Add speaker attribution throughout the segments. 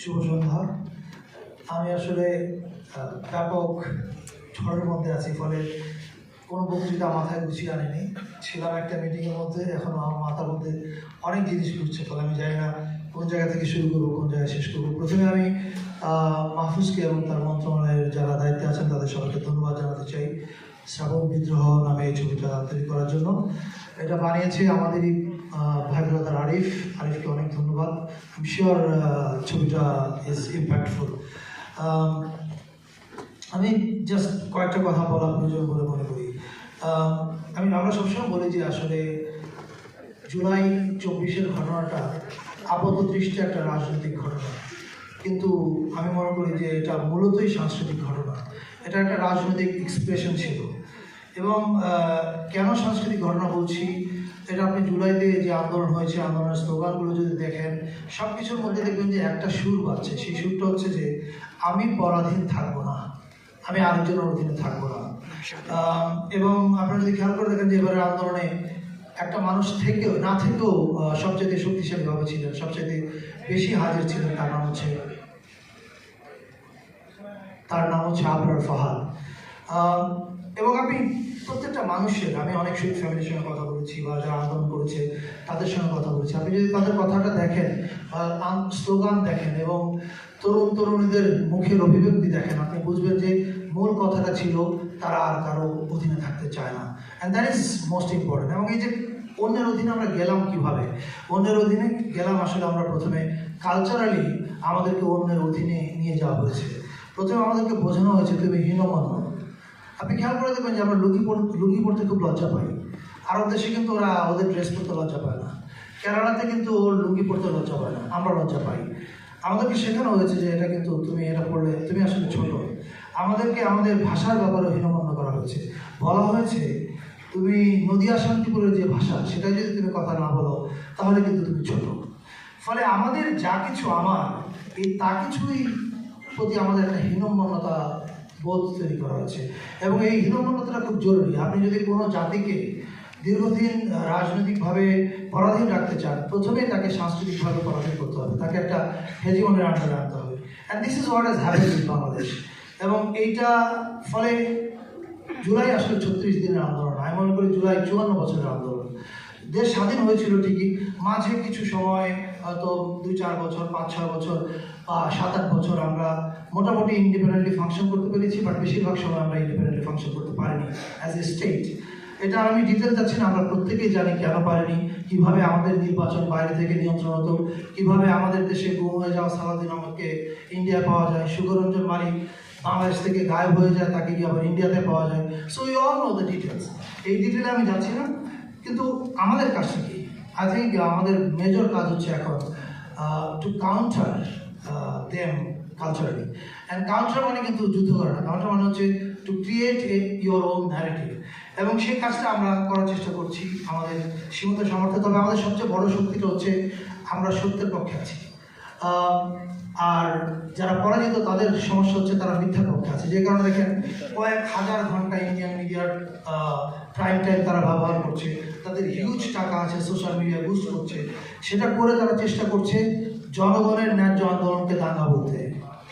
Speaker 1: শুভ সন্ধ্যা। আমি আসলে ব্যাপক ঝড়ের মধ্যে আছি, ফলে কোনো বক্তৃতা মাথায় গুছিয়ে আনিনি। ছিলাম একটা মিটিংয়ের মধ্যে, এখন আমার মাথার মধ্যে অনেক জিনিস ঘুরছে, ফলে আমি জানি না কোন জায়গা থেকে শুরু করব, কোন জায়গায় শেষ করব। প্রথমে আমি মাহফুজকে এবং তার মন্ত্রণালয়ের যারা দায়িত্বে আছেন, তাদের সবাইকে ধন্যবাদ জানাতে চাই। শ্রাবণ বিদ্রোহ নামে এই ছবিটা তৈরি করার জন্য। এটা বানিয়েছে আমাদেরই ভাই ব্রাদার আরিফ, আরিফকে অনেক ধন্যবাদ। আমি শিওর ছবিটা ইজ ইম্প্যাক্টফুল আমি জাস্ট কয়েকটা কথা বলা প্রয়োজন বলে মনে করি। আমি আমরা সবসময় বলি যে আসলে জুলাই চব্বিশের ঘটনাটা আপাত দৃষ্টি একটা রাজনৈতিক ঘটনা। কিন্তু আমি মনে করি যে এটা মূলতই সাংস্কৃতিক ঘটনা। এটা একটা রাজনৈতিক এক্সপ্রেশন ছিল। এবং কেন সাংস্কৃতিক ঘটনা বলছি? এটা আপনি জুলাইতে যে আন্দোলন হয়েছে, আন্দোলনের স্লোগানগুলো যদি দেখেন সব কিছুর মধ্যে দেখবেন যে একটা সুর বাজছে। সেই সুরটা হচ্ছে যে, আমি পরাধীন থাকব না। আমি আরেকজনের অধীনে থাকব না। এবং আপনারা যদি খেয়াল করে দেখেন যে এবারে আন্দোলনে একটা মানুষ থেকেও, না থেকেও সবচেয়ে শক্তিশালী ভাবে ছিলেন সবচেয়ে বেশি হাজির ছিলেন তার নাম হচ্ছে তার নাম হচ্ছে আবরার ফাহাদ। এবং আমি প্রত্যেকটা মানুষের, আমি অনেক শহীদ ফ্যামিলির সঙ্গে কথা বলেছি বা যারা আন্দোলন করেছে, তাদের সঙ্গে কথা বলেছি। আপনি যদি তাদের কথাটা দেখেন স্লোগান দেখেন এবং তরুণ তরুণীদের মুখের অভিব্যক্তি দেখেন, আপনি বুঝবেন যে মূল কথাটা ছিল, তারা আর কারও অধীনে থাকতে চায় না। And that is most important এবং এই যে অন্যের অধীনে আমরা গেলাম কীভাবে? অন্যের অধীনে গেলাম আসলে আমরা প্রথমে কালচারালি আমাদেরকে অন্যের অধীনে নিয়ে যাওয়া হয়েছে। প্রথমে আমাদেরকে বোঝানো হয়েছে তুমি হীনমন্য। আপনি খেয়াল করে দেখবেন যে আমরা লুঙ্গি পর লুঙ্গি পরতে খুব লজ্জা পাই। আরব দেশে কিন্তু ওরা ওদের ড্রেস পরতে লজ্জা পায় না। কেরালাতে কিন্তু ওর লুঙ্গি পরতে লজ্জা পায় না। আমরা লজ্জা পাই। আমাদেরকে শেখানো হয়েছে যে এটা কিন্তু তুমি এটা পড়লে তুমি আসলে ছোট। আমাদেরকে আমাদের ভাষার ব্যাপারে হীনমন্য করা হয়েছে। বলা হয়েছে, তুমি নদিয়া শান্তিপুরের যে ভাষা, সেটা যদি তুমি কথা না বলো, তাহলে কিন্তু তুমি ছোট। ফলে আমাদের যা কিছু আমার, এই তা কিছুই প্রতি আমাদের একটা হীনম্মনতা বোধ তৈরি করা হয়েছে। এবং এই হীনম্মনতাটা খুব জরুরি। আপনি যদি কোনো জাতিকে দীর্ঘদিন রাজনৈতিকভাবে পরাধীন রাখতে চান, প্রথমে তাকে সাংস্কৃতিকভাবে পরাধীন করতে হবে। তাকে একটা হেজিমনের আন্ডারে আনতে হবে। And this is what is happen in Bangladesh এবং এইটা ফলে জুলাই আসলে ছত্রিশ দিনের আন্দোলন। আমি মনে করি জুলাই চুয়ান্ন বছরের আন্দোলন। দেশ স্বাধীন হয়েছিল ঠিকই। মাঝে কিছু সময় হয়তো দুই চার বছর, পাঁচ ছয় বছর বা সাত আট বছর আমরা মোটামুটি ইন্ডিপেন্ডেন্টলি ফাংশন করতে পেরেছি বাট বেশিরভাগ সময় আমরা ইন্ডিপেন্ডেন্টলি ফাংশন করতে পারিনি অ্যাজ এ স্টেট এটা আমি ডিটেল যাচ্ছি না, আমরা প্রত্যেকেই জানি কেন পারিনি, কীভাবে আমাদের নির্বাচন বাইরে থেকে নিয়ন্ত্রণ হতো, কীভাবে আমাদের দেশে গুম হয়ে যাওয়া সালাদিন আমাকে ইন্ডিয়া পাওয়া যায়, সুগরঞ্জন মালিক বাংলাদেশ থেকে গায়েব হয়ে যায়, তাকে কি আবার ইন্ডিয়াতে পাওয়া যায়? So you all know the details এই ডিটেলে আমি যাচ্ছি না, কিন্তু আমাদের কাজটা কি? আই থিঙ্ক আমাদের মেজর কাজ হচ্ছে এখন to counter them culturally and counter মানে কিন্তু যুদ্ধ করা না কাউন্টার মানে হচ্ছে to create a your own narrative এবং সেই কাজটা আমরা করার চেষ্টা করছি আমাদের সীমিত সামর্থ্য, তবে আমাদের সবচেয়ে বড় শক্তিটা হচ্ছে আমরা সত্যের পক্ষে আছি। আর যারা পরাজিত, তাদের সমস্যা হচ্ছে তারা মিথ্যা পক্ষে আছে। যে কারণে দেখেন, কয়েক হাজার ঘণ্টা ইন্ডিয়ান মিডিয়ার প্রাইম টাইম তারা ব্যবহার করছে। তাদের হিউজ টাকা আছে সোশ্যাল মিডিয়া বুস্ট করছে। সেটা করে তারা চেষ্টা করছে জনগণের ন্যায্য আন্দোলনকে দাঙ্গা বলতে।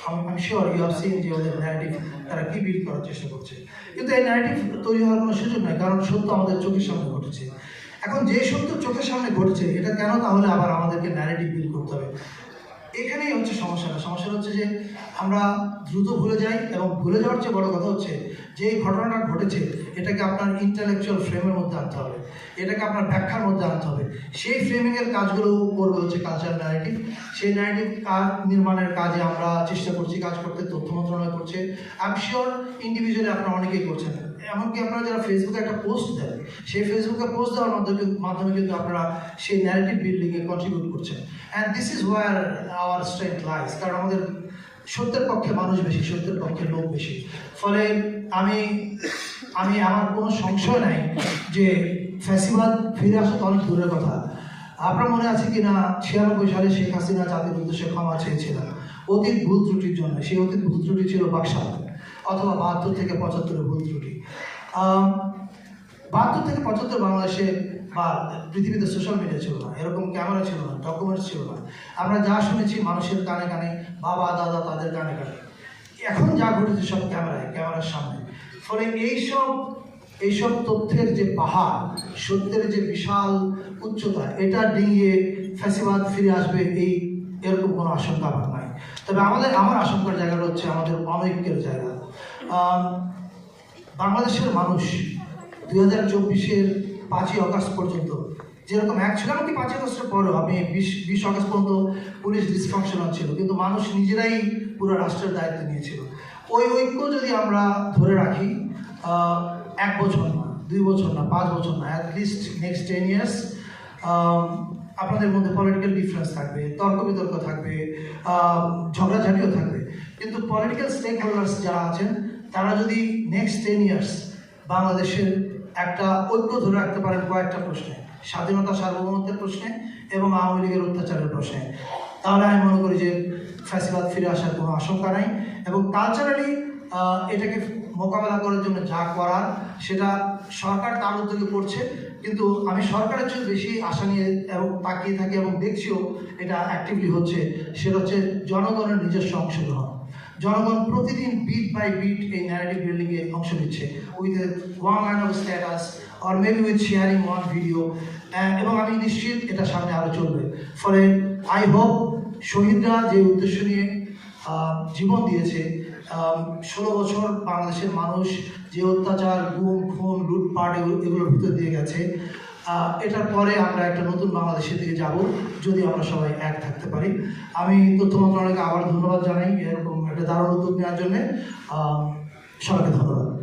Speaker 1: আমি শিওর ইউ হ্যাভ সিন যে ওদের ন্যারেটিভ তারা কি বিল্ড করার চেষ্টা করছে। কিন্তু এই ন্যারেটিভ তৈরি হওয়ার কোনো সুযোগ নাই, কারণ সত্য আমাদের চোখের সামনে ঘটেছে। এখন যে সত্য চোখের সামনে ঘটছে, এটা কেন তাহলে আবার আমাদেরকে ন্যারেটিভ বিল্ড করতে হবে? এখানেই হচ্ছে সমস্যাটা। সমস্যা হচ্ছে যে আমরা দ্রুত ভুলে যাই এবং ভুলে যাওয়ার চেয়ে বড় কথা হচ্ছে যে এই ঘটনাটা ঘটেছে, এটাকে আপনার ইন্টালেকচুয়াল ফ্রেমের মধ্যে আনতে হবে। এটাকে আপনার ব্যাখ্যার মধ্যে আনতে হবে। সেই ফ্রেমিংয়ের কাজগুলো করবে হচ্ছে কালচার ন্যারেটিভ সেই ন্যারেটিভ কাজ নির্মাণের কাজে আমরা চেষ্টা করছি, কাজ করতে তথ্য মন্ত্রণালয় করছে। আই শিওর ইন্ডিভিজুয়ালি আপনারা অনেকেই করছেন। এমনকি আপনারা যারা ফেসবুকে একটা পোস্ট দেন, সেই ফেসবুকে পোস্ট দেওয়ার মাধ্যমে মাধ্যমে কিন্তু আপনারা সেই ন্যারেটিভ বিল্ডিংয়ে কন্ট্রিবিউট করছেন। And this is where our strength lies কারণ আমাদের সত্যের পক্ষে মানুষ বেশি, সত্যের পক্ষে লোক বেশি। ফলে আমি আমি আমার কোনো সংশয় নাই যে ফ্যাসিবাদ ফিরে আসা তো অনেক দূরের কথা। আপনার মনে আছে কি না, ছিয়ানব্বই সালে শেখ হাসিনা জাতির উদ্দেশ্যে ক্ষমা চেয়েছিলেন। অতীত ভুল ত্রুটির জন্য, সেই অতীত ভুল ত্রুটি ছিল বাকশাল, অথবা বাহাত্তর থেকে পঁচাত্তরের ভুল ত্রুটি। বাহাত্তর থেকে পঁচাত্তর বাংলাদেশে বা পৃথিবীতে সোশ্যাল মিডিয়া ছিল না, এরকম ক্যামেরা ছিল না ডকুমেন্টস ছিল না। আমরা যা শুনেছি মানুষের কানে কানে, বাবা, দাদা তাদের কানে কানে। এখন যা ঘটেছে সব ক্যামেরায় ক্যামেরার সামনে। ফলে এইসব এইসব তথ্যের যে পাহাড়, সত্যের যে বিশাল উচ্চতা, এটা ডিঙিয়ে ফ্যাসিবাদ ফিরে আসবে এই এরকম কোনো আশঙ্কা আমার নাই। তবে আমাদের, আমার আশঙ্কার জায়গাটা হচ্ছে আমাদের অনৈক্যের জায়গা। বাংলাদেশের মানুষ দুই হাজার চব্বিশের পাঁচই অগস্ট পর্যন্ত। যেরকম ছিল এমনকি পাঁচই আগস্টের পরেও, আমি বিশ বিশ অগস্ট পর্যন্ত পুলিশ ডিসফাংশনাল ছিল, কিন্তু মানুষ নিজেরাই পুরো রাষ্ট্রের দায়িত্ব নিয়েছিল। ওই ঐক্য যদি আমরা ধরে রাখি এক বছর না, দুই বছর না, পাঁচ বছর না অ্যাটলিস্ট নেক্সট টেন ইয়ার্স আপনাদের মধ্যে পলিটিক্যাল ডিফারেন্স থাকবে তর্ক বিতর্ক থাকবে ঝগড়াঝাটিও থাকবে। কিন্তু পলিটিক্যাল স্টেক হোল্ডার্স যারা আছেন, তারা যদি নেক্সট টেন ইয়ার্স বাংলাদেশের একটা ঐক্য ধরে রাখতে পারেন কয়েকটা প্রশ্নে। স্বাধীনতা সার্বভৌমত্বের প্রশ্নে এবং আওয়ামী লীগের অত্যাচারের প্রশ্নে। তাহলে আমি মনে করি যে ফ্যাসিবাদ ফিরে আসার কোনো আশঙ্কা নাই এবং কালচারালি এটাকে মোকাবেলা করার জন্য যা করার, সেটা সরকার তার উদ্যোগে করছে। কিন্তু আমি সরকারের চেয়ে বেশি আশা নিয়ে এবং তাকিয়ে থাকি এবং দেখছিও এটা অ্যাক্টিভলি হচ্ছে। সেটা হচ্ছে জনগণের নিজস্ব অংশগ্রহণ। জনগণ প্রতিদিন বিট বাই বিট এই ন্যারেটিভ বিল্ডিংয়ে অংশ নিচ্ছে with one line of status or maybe with sharing one video এবং আমি নিশ্চিত এটা সামনে আরও চলবে। ফলে আই হোপ শহীদরা যে উদ্দেশ্য নিয়ে জীবন দিয়েছে ষোলো বছর বাংলাদেশের মানুষ যে অত্যাচার, গুম, খুন, লুটপাট এগুলো এগুলোর ভিতর দিয়ে গেছে। এটার পরে আমরা একটা নতুন বাংলাদেশের দিকে যাব, যদি আমরা সবাই এক থাকতে পারি। আমি তথ্য মন্ত্রণালয়কে আবার ধন্যবাদ জানাই, এরকম একটা দারুণ উদ্যোগ নেওয়ার জন্যে। সবাইকে ধন্যবাদ।